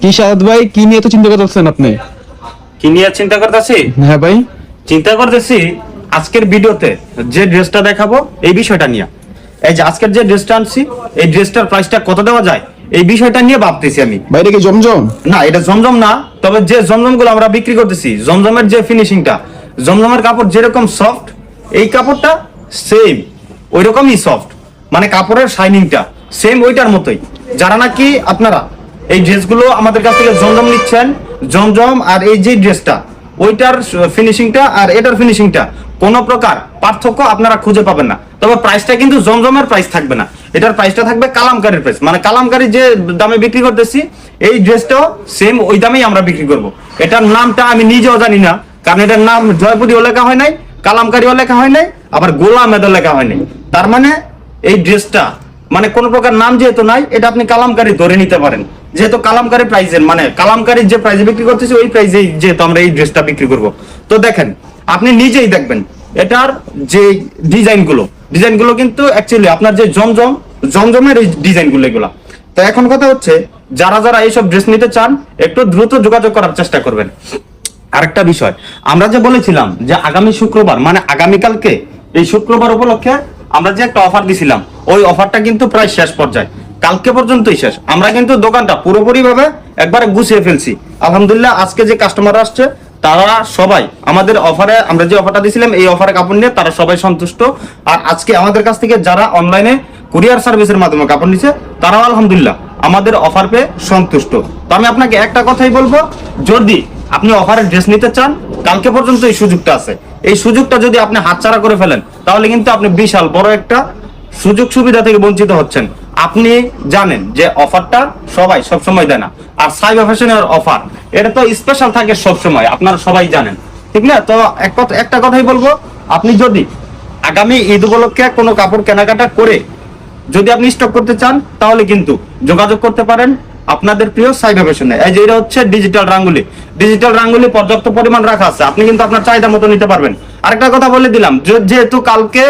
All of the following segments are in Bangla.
কি সাদ ভাই কি নিয়ে তো চিন্তা করতেছেন আপনি? কি নিয়ে চিন্তা করতেছি? হ্যাঁ ভাই। চিন্তা করতেছি আজকের ভিডিওতে যে ড্রেসটা দেখাবো এই বিষয়টা নিয়ে। এই যে আজকের যে ড্রেসটা আনছি এই ড্রেসটার প্রাইসটা কত দেওয়া যায় এই বিষয়টা নিয়ে ভাবতেছি আমি। বাইরে কি জমজম? না এটা জমজম না তবে যে জমজমগুলো আমরা বিক্রি করতেছি জমজমের যে ফিনিশিংটা জমজমের কাপড় যেরকম সফট এই কাপড়টা সেম ওই রকমই সফট মানে কাপড়ের শাইনিংটা সেম ওইটার মতোই। যারা নাকি আপনারা এই ড্রেসগুলো আমাদের কাছ থেকে জমজম নিচ্ছেন, জমজম আর এই যে ড্রেসটা ওইটার ফিনিশিংটা আর এটার ফিনিশিংটা কোন প্রকার পার্থক্য আপনারা খুঁজে পাবেন না। তবে প্রাইসটা কিন্তু জমজমের প্রাইস থাকবে না। এটার প্রাইসটা থাকবে কালামকারীর প্রাইস মানে কালামকারী যে দামে বিক্রি করতেছি, এই ড্রেসটাও সেম ওই দামেই আমরা বিক্রি করব। এটার নামটা আমি নিজেও জানি না, কারণ এটার নাম জয়পুরিও লেখা হয় নাই, কালামকারীও লেখা হয় নাই, আবার গোলামেদও লেখা হয় নাই। তার মানে এই ড্রেসটা মানে কোন প্রকার নাম যেহেতু নাই, এটা আপনি কালামকারী ধরে নিতে পারেন। যেহেতু কালামকারী প্রাইজের মানে কালামকারীর যে প্রাইজে বিক্রি করতেছি, ওই প্রাইজেই যেহেতু আমরা এই ড্রেসটা বিক্রি করব। তো দেখেন, আপনি নিজেই দেখবেন, এটার যে ডিজাইনগুলো ডিজাইনগুলো কিন্তু অ্যাকচুয়ালি আপনার যে জমজম, জমজমের এই ডিজাইনগুলো এগুলা। তো এখন কথা হচ্ছে, যারা যারা এইসব ড্রেস নিতে চান, একটু দ্রুত যোগাযোগ করার চেষ্টা করবেন। আরেকটা বিষয়, আমরা যে বলেছিলাম যে আগামী শুক্রবার মানে আগামীকালকে এই শুক্রবার উপলক্ষে আমরা যে একটা অফার দিছিলাম, ওই অফারটা কিন্তু প্রায় শেষ পর্যায়ে। কালকে পর্যন্তই শেষ। আমরা কিন্তু দোকানটা পুরোপুরি ভাবে একবারে গুছিয়ে ফেলছি। আলহামদুলিল্লাহ, আজকে যে কাস্টমার আসছে, তারা সবাই আমাদের অফারে আমরা যে অফারটা দিয়েছিলাম এই অফারে কাপড় নিয়ে তারা সবাই সন্তুষ্ট। আর আজকে আমাদের কাছ থেকে যারা অনলাইনে কুরিয়ার সার্ভিসের মাধ্যমে কাপড় নিচ্ছে তারাও আলহামদুলিল্লাহ আমাদের অফার পেয়ে সন্তুষ্ট। তো আমি আপনাকে একটা কথাই বলব, যদি আপনি অফারের ড্রেস নিতে চান, কালকে পর্যন্ত এই সুযোগটা আছে। এই সুযোগটা যদি আপনি হাতছাড়া করে ফেলেন, তাহলে কিন্তু আপনি বিশাল বড় একটা সুযোগ সুবিধা থেকে বঞ্চিত হচ্ছেন। আপনি জানেন যে অফারটা সবাই সব সময় দেয় না। আর সাইবার ফ্যাশনের অফার, এটা তো স্পেশাল থাকে সব সময় আপনারা সবাই জানেন। ঠিক না? তো এক কথা একটা কথাই বলব, আপনি যদি আগামী ঈদ উপলক্ষে কোনো কাপড় কেনাকাটা করে যদি আপনি স্টক করতে চান, তাহলে কিন্তু যোগাযোগ করতে পারেন আপনাদের প্রিয় সাইবার ফ্যাশনে এই যে এটা হচ্ছে ডিজিটাল রাঙ্গুলি। ডিজিটাল রাঙ্গুলি পর্যাপ্ত পরিমাণ রাখা আছে। আপনি কিন্তু আপনার চাহিদা মতো নিতে পারবেন। আরেকটা কথা বলে দিলাম যেহেতু কালকে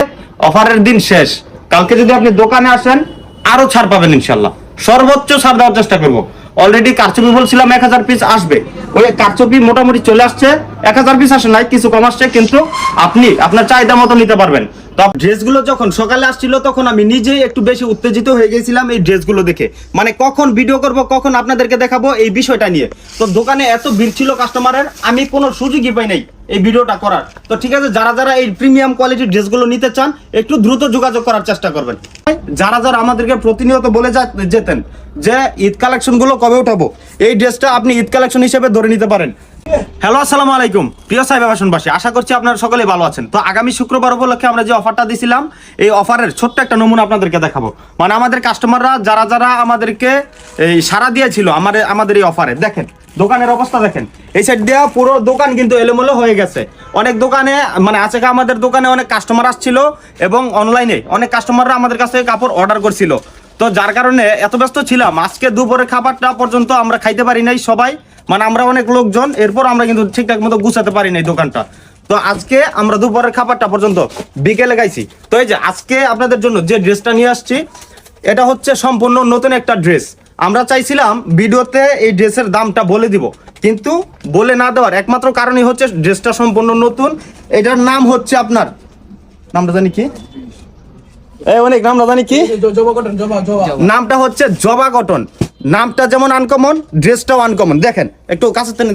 অফারের দিন শেষ, কালকে যদি আপনি দোকানে আসেন আরও ছাড় পাবেন ইনশাল্লাহ সর্বোচ্চ ছাড় দেওয়ার চেষ্টা করব। অলরেডি কারচুপি বলছিলাম এক হাজার পিস আসবে। ওই কারচুপি মোটামুটি চলে আসছে, এক হাজার পিস আসে নাই, কিছু কম আসছে, কিন্তু আপনি আপনার চাহিদা মতো নিতে পারবেন। ড্রেসগুলো যখন সকালে আসছিল, তখন আমি নিজেই একটু বেশি উত্তেজিত হয়ে গেছিলাম এই ড্রেসগুলো দেখে। মানে কখন ভিডিও করব, কখন আপনাদেরকে দেখাবো, এই বিষয়টা নিয়ে। তো দোকানে এত ভিড় ছিল কাস্টমারের আমি কোনো সুযোগই পাই নাই এই ভিডিওটা করার। তো ঠিক আছে, যারা যারা এই প্রিমিয়াম কোয়ালিটির ড্রেসগুলো নিতে চান, একটু দ্রুত যোগাযোগ করার চেষ্টা করবেন। যারা যারা আমাদেরকে প্রতিনিয়ত বলে যেতেন যে ঈদ কালেকশনগুলো কবে উঠাবো? এই ড্রেসটা আপনি ঈদ কালেকশন হিসেবে ধরে নিতে পারেন। হ্যালো, আসসালামু আলাইকুম। প্রিয় সাহেব বাসনবাসী আশা করছি আপনারা সকলেই ভালো আছেন। তো আগামী শুক্রবার উপলক্ষে আমরা যে অফারটা দিছিলাম, এই অফারের ছোট্ট একটা নমুনা আপনাদেরকে দেখাবো। মানে আমাদের কাস্টমাররা, যারা যারা আমাদেরকে এই সারা দিয়েছিল আমাদের আমাদের এই অফারে, দেখেন, দোকানের অবস্থা দেখেন। এই সাইড দেওয়া পুরো দোকান কিন্তু এলোমেলো হয়ে গেছে। অনেক দোকানে মানে আছে আমাদের দোকানে অনেক কাস্টমার আসছিল এবং অনলাইনে অনেক কাস্টমাররা আমাদের কাছ কাপড় অর্ডার করছিল। তো যার কারণে এত ব্যস্ত ছিলাম। আজকে দুপুরের খাবারটা পর্যন্ত আমরা খাইতে পারি নাই সবাই। মানে আমরা অনেক লোকজন এরপর আমরা কিন্তু ঠিকঠাক মতো গুছাতে পারি নাই দোকানটা। তো আজকে আমরা দুপুরের খাবারটা পর্যন্ত বিকেলে গাইছি তো এই যে আজকে আপনাদের জন্য যে ড্রেসটা নিয়ে আসছি এটা হচ্ছে সম্পূর্ণ নতুন একটা ড্রেস। আমরা চাইছিলাম ভিডিওতে এই ড্রেসের দামটা বলে দিব কিন্তু বলে না দেওয়ার একমাত্র কারণই হচ্ছে ড্রেসটা সম্পূর্ণ নতুন। এটার নাম হচ্ছে আপনার নামটা জানি কি? এই অনেক নামটা জানি কি? নামটা হচ্ছে জবা কটন। নামটা যেমন আনকমন ড্রেসটাও আনকমন দেখেন একটু কাছে টেনে